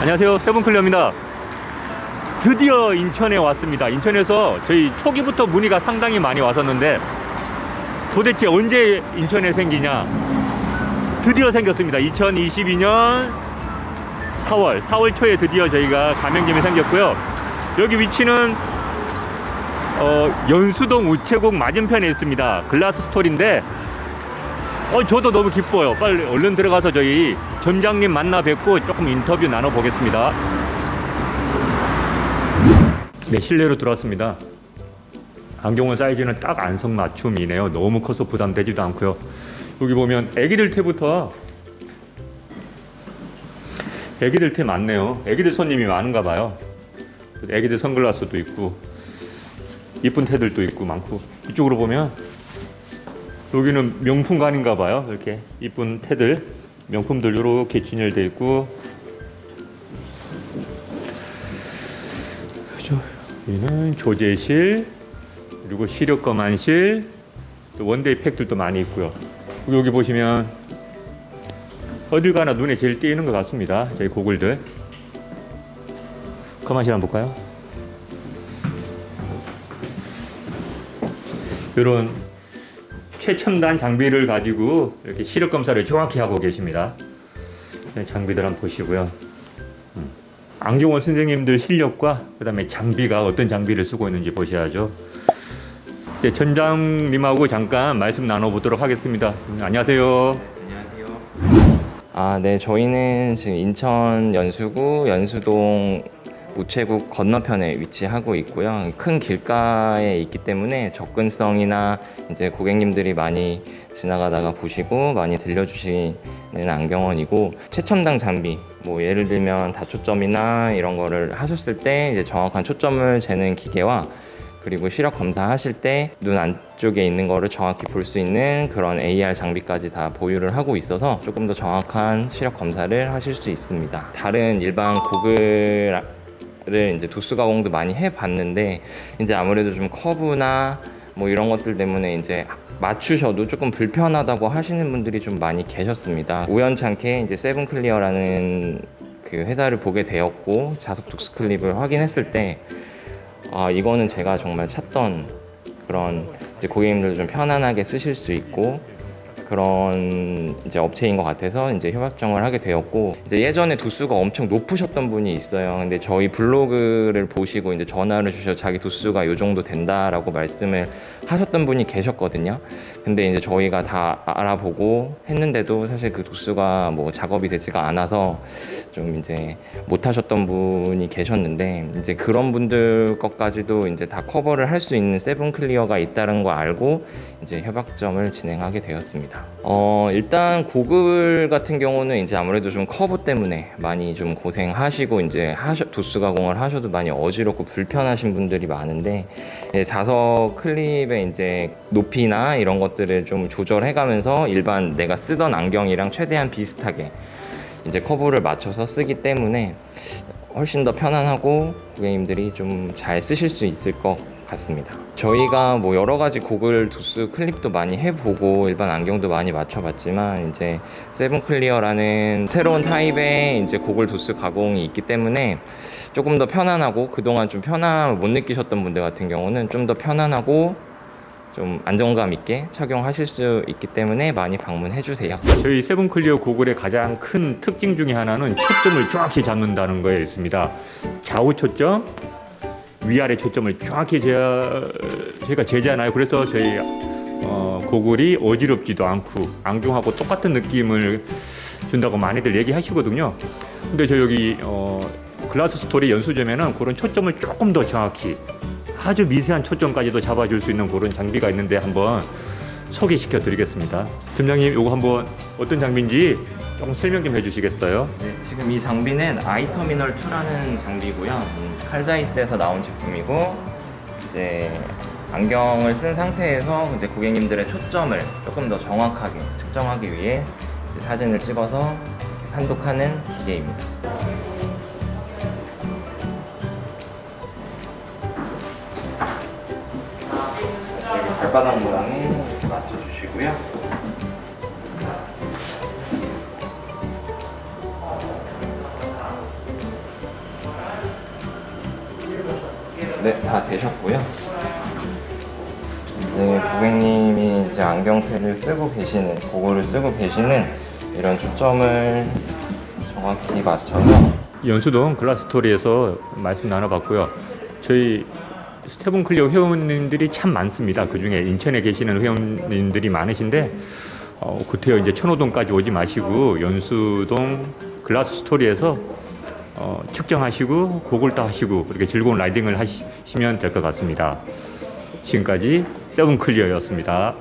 안녕하세요. 세븐클리어입니다. 드디어 인천에 왔습니다. 인천에서 저희 초기부터 문의가 상당히 많이 왔었는데 도대체 언제 인천에 생기냐? 드디어 생겼습니다. 2022년 4월 4월 초에 드디어 저희가 가맹점이 생겼고요. 여기 위치는 어, 연수동 우체국 맞은편에 있습니다. 글라스 스토리인데 어, 저도 너무 기뻐요. 빨리 얼른 들어가서 저희 점장님 만나 뵙고 조금 인터뷰 나눠 보겠습니다. 네, 실내로 들어왔습니다. 안경원 사이즈는 딱 안성 맞춤이네요. 너무 커서 부담되지도 않고요. 여기 보면 애기들 테부터 애기들 테 많네요. 애기들 손님이 많은가 봐요. 애기들 선글라스도 있고 이쁜 테들도 있고 많고 이쪽으로 보면 여기는 명품관인가 봐요. 이렇게 이쁜 테들, 명품들 이렇게 진열돼 있고. 여기는 조제실, 그리고 시력 검 안실, 또 원데이 팩들도 많이 있고요. 여기 보시면 어딜 가나 눈에 제일 띄는 것 같습니다. 저희 고글들. 검안실 한번 볼까요? 이런 최첨단 장비를 가지고 이렇게 시력 검사를 정확히 하고 계십니다. 네, 장비들 한번 보시고요. 음. 안경원 선생님들 실력과 그다음에 장비가 어떤 장비를 쓰고 있는지 보셔야죠. 네, 전장님하고 잠깐 말씀 나눠보도록 하겠습니다. 음, 안녕하세요. 아, 네, 저희는 지금 인천 연수구 연수동 우체국 건너편에 위치하고 있고요. 큰 길가에 있기 때문에 접근성이나 이제 고객님들이 많이 지나가다가 보시고 많이 들려주시는 안경원이고 최첨단 장비, 뭐 예를 들면 다초점이나 이런 거를 하셨을 때 이제 정확한 초점을 재는 기계와 그리고 시력 검사하실 때 눈 안쪽에 있는 거를 정확히 볼 수 있는 그런 AR 장비까지 다 보유를 하고 있어서 조금 더 정확한 시력 검사를 하실 수 있습니다. 다른 일반 고글 을 이제 도수 가공도 많이 해봤는데 이제 아무래도 좀 커브나 뭐 이런 것들 때문에 이제 맞추셔도 조금 불편하다고 하시는 분들이 좀 많이 계셨습니다. 우연찮게 이제 세븐클리어라는 그 회사를 보게 되었고 자석 독스 클립을 확인했을 때 아, 이거는 제가 정말 찾던 그런 이제 고객님들도 좀 편안하게 쓰실 수 있고 그런 이제 업체인 것 같아서 이제 협약정을 하게 되었고 이제 예전에 도수가 엄청 높으셨던 분이 있어요. 근데 저희 블로그를 보시고 이제 전화를 주셔 자기 도수가 요 정도 된다라고 말씀을 하셨던 분이 계셨거든요. 근데 이제 저희가 다 알아보고 했는데도 사실 그 도수가 뭐 작업이 되지가 않아서 좀 이제 못 하셨던 분이 계셨는데 이제 그런 분들 것까지도 이제 다 커버를 할 수 있는 세븐 클리어가 있다는 거 알고 이제 협약점을 진행하게 되었습니다. 어 일단 고글 같은 경우는 이제 아무래도 좀 커브 때문에 많이 좀 고생하시고 이제 하셔, 도수 가공을 하셔도 많이 어지럽고 불편하신 분들이 많은데 이제 자석 클립의 이제 높이나 이런 것들을 좀 조절해 가면서 일반 내가 쓰던 안경이랑 최대한 비슷하게 이제 커브를 맞춰서 쓰기 때문에 훨씬 더 편안하고 고객님들이 좀 잘 쓰실 수 있을 것 같습니다. 저희가 뭐 여러 가지 고글 도수 클립도 많이 해보고 일반 안경도 많이 맞춰봤지만 이제 세븐 클리어라는 새로운 타입의 이제 고글 도수 가공이 있기 때문에 조금 더 편안하고 그동안 좀 편함을 못 느끼셨던 분들 같은 경우는 좀 더 편안하고 좀 안정감 있게 착용하실 수 있기 때문에 많이 방문해 주세요. 저희 세븐클리어 고글의 가장 큰 특징 중에 하나는 초점을 정확히 잡는다는 거에 있습니다. 좌우 초점, 위아래 초점을 정확히 제가, 저희가 재잖아요. 그래서 저희 어, 고글이 어지럽지도 않고 안경하고 똑같은 느낌을 준다고 많이들 얘기하시거든요. 근데 저 여기 어, 글라스 스토리 연수점에는 그런 초점을 조금 더 정확히 아주 미세한 초점까지도 잡아줄 수 있는 그런 장비가 있는데 한번 소개시켜 드리겠습니다. 팀장님, 이거 한번 어떤 장비인지 조금 설명 좀 해주시겠어요? 네, 지금 이 장비는 아이터미널 2라는 장비고요. 음, 칼자이스에서 나온 제품이고 이제 안경을 쓴 상태에서 이제 고객님들의 초점을 조금 더 정확하게 측정하기 위해 이제 사진을 찍어서 판독하는 기계입니다. 여기 발바닥 모양에 맞춰주시고요. 네, 다 되셨고요. 이제 고객님이 이제 안경테를 쓰고 계시는, 고글을 쓰고 계시는 이런 초점을 정확히 맞춰서 연수동 글라스토리에서 말씀 나눠봤고요. 저희 스테븐 클리어 회원님들이 참 많습니다. 그 중에 인천에 계시는 회원님들이 많으신데 어, 구태여 이제 천호동까지 오지 마시고 연수동 글라스 스토리에서 어, 측정하시고 고글도 하시고 그렇게 즐거운 라이딩을 하시면 될 것 같습니다. 지금까지 세븐 클리어였습니다.